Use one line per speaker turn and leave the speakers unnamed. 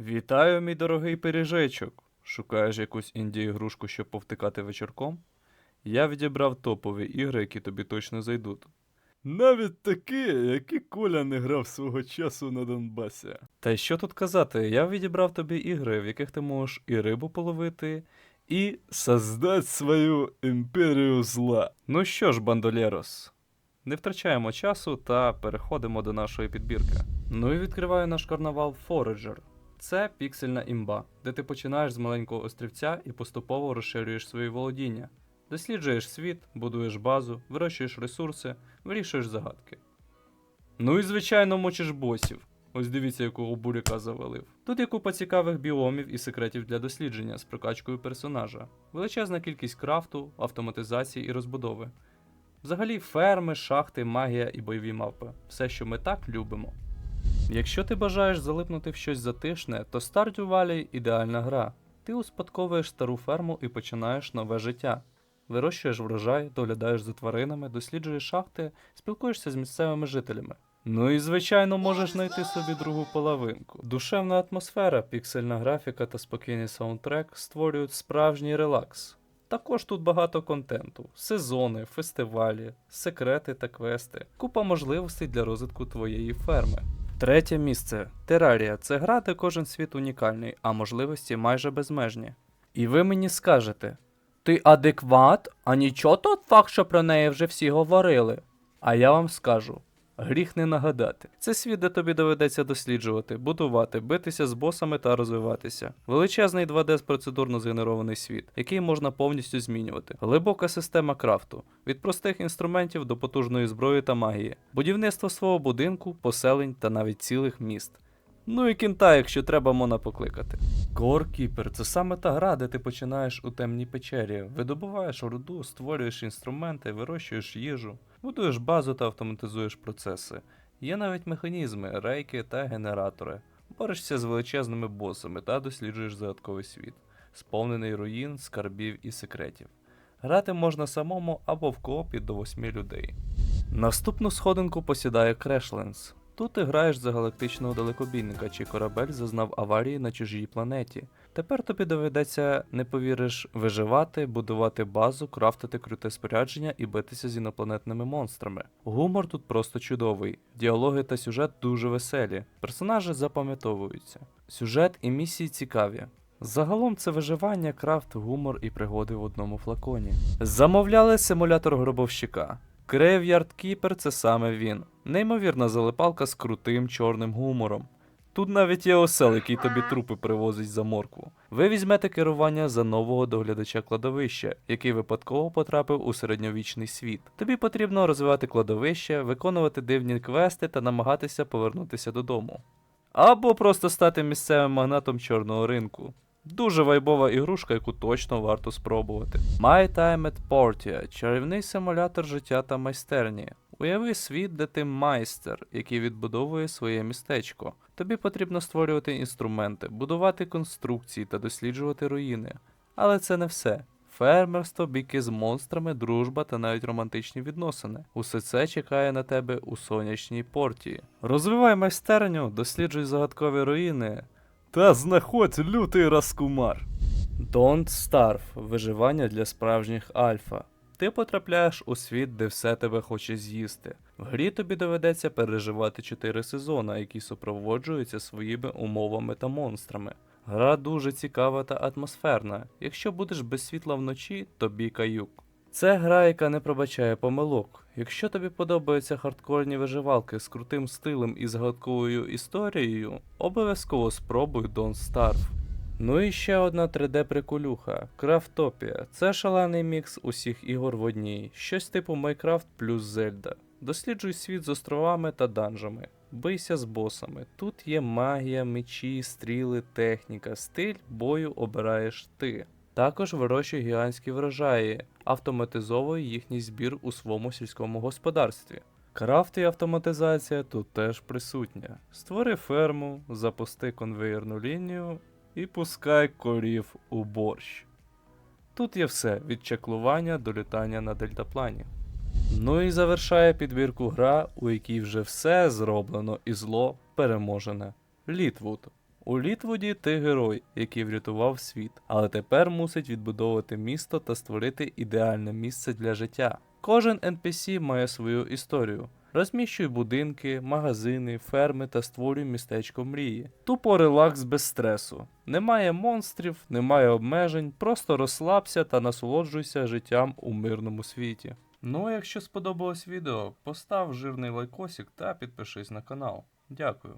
Вітаю, мій дорогий пиріжечок. Шукаєш якусь інді-ігрушку, щоб повтикати вечірком? Я відібрав топові ігри, які тобі точно зайдуть. Навіть такі, які Коля не грав свого часу на Донбасі. Та що тут казати, я відібрав тобі ігри, в яких ти можеш і рибу половити, і создать свою імперію зла. Ну що ж, бандолєрос, не втрачаємо часу та переходимо до нашої підбірки. Ну і відкриваю наш карнавал Forager. Це піксельна імба, де ти починаєш з маленького острівця і поступово розширюєш свої володіння. Досліджуєш світ, будуєш базу, вирощуєш ресурси, вирішуєш загадки. Ну і звичайно мочиш босів. Ось дивіться, якого буряка завалив. Тут є купа цікавих біомів і секретів для дослідження з прокачкою персонажа, величезна кількість крафту, автоматизації і розбудови. Взагалі, ферми, шахти, магія і бойові мавпи все, що ми так любимо. Якщо ти бажаєш залипнути в щось затишне, то Stardew Valley – ідеальна гра. Ти успадковуєш стару ферму і починаєш нове життя. Вирощуєш врожай, доглядаєш за тваринами, досліджуєш шахти, спілкуєшся з місцевими жителями. Ну і звичайно можеш знайти собі другу половинку. Душевна атмосфера, піксельна графіка та спокійний саундтрек створюють справжній релакс. Також тут багато контенту: сезони, фестивалі, секрети та квести, купа можливостей для розвитку твоєї ферми. Третє місце Терарія це гра, де кожен світ унікальний, а можливості майже безмежні. І ви мені скажете: ти адекват, а нічого тот факт, що про неї вже всі говорили. А я вам скажу. Гріх не нагадати. Це світ, де тобі доведеться досліджувати, будувати, битися з босами та розвиватися. Величезний 2D з процедурно згенерований світ, який можна повністю змінювати. Глибока система крафту від простих інструментів до потужної зброї та магії, будівництво свого будинку, поселень та навіть цілих міст. Ну і кінта, якщо треба мона покликати. Core це саме та гра, де ти починаєш у темній печері, видобуваєш руду, створюєш інструменти, вирощуєш їжу, будуєш базу та автоматизуєш процеси. Є навіть механізми, рейки та генератори. Борешся з величезними босами та досліджуєш загадковий світ, сповнений руїн, скарбів і секретів. Грати можна самому або в коопі до восьми людей. Наступну сходинку посідає Crashlands. Тут ти граєш за галактичного далекобійника, чий корабель зазнав аварії на чужій планеті. Тепер тобі доведеться, не повіриш, виживати, будувати базу, крафтити круте спорядження і битися з інопланетними монстрами. Гумор тут просто чудовий, діалоги та сюжет дуже веселі, персонажі запам'ятовуються. Сюжет і місії цікаві. Загалом це виживання, крафт, гумор і пригоди в одному флаконі. Замовляли симулятор гробовщика. Graveyard Keeper – це саме він. Неймовірна залипалка з крутим чорним гумором. Тут навіть є осел, який тобі трупи привозить за моркву. Ви візьмете керування за нового доглядача кладовища, який випадково потрапив у середньовічний світ. Тобі потрібно розвивати кладовище, виконувати дивні квести та намагатися повернутися додому. Або просто стати місцевим магнатом чорного ринку. Дуже вайбова ігрушка, яку точно варто спробувати. My Time at Portia – чарівний симулятор життя та майстерні. Уяви світ, де ти майстер, який відбудовує своє містечко. Тобі потрібно створювати інструменти, будувати конструкції та досліджувати руїни. Але це не все. Фермерство, бійки з монстрами, дружба та навіть романтичні відносини. Усе це чекає на тебе у сонячній порті. Розвивай майстерню, досліджуй загадкові руїни. Та знаходь лютий раскумар. Don't Starve – виживання для справжніх альфа. Ти потрапляєш у світ, де все тебе хоче з'їсти. В грі тобі доведеться переживати 4 сезони, які супроводжуються своїми умовами та монстрами. Гра дуже цікава та атмосферна. Якщо будеш без світла вночі, тобі каюк. Це гра, яка не пробачає помилок. Якщо тобі подобаються хардкорні виживалки з крутим стилем і загадковою історією, обов'язково спробуй Don't Starve. Ну і ще одна 3D-приколюха Крафтопія. Це шалений мікс усіх ігор в одній, щось типу Майкрафт плюс Зельда. Досліджуй світ з островами та данжами. Бийся з босами. Тут є магія, мечі, стріли, техніка, стиль бою обираєш ти. Також вирощуй гігантські врожаї, автоматизовуй їхній збір у своєму сільському господарстві. Крафт і автоматизація тут теж присутня. Створи ферму, запусти конвейерну лінію і пускай корів у борщ. Тут є все від чеклування до літання на дельтаплані. Ну і завершає підбірку гра, у якій вже все зроблено і зло переможене. Літвуд. У Літвуді ти герой, який врятував світ, але тепер мусить відбудовувати місто та створити ідеальне місце для життя. Кожен NPC має свою історію. Розміщуй будинки, магазини, ферми та створюй містечко мрії. Тупо релакс без стресу. Немає монстрів, немає обмежень, просто розслабся та насолоджуйся життям у мирному світі. Ну, а якщо сподобалось відео, постав жирний лайкосик та підпишись на канал. Дякую.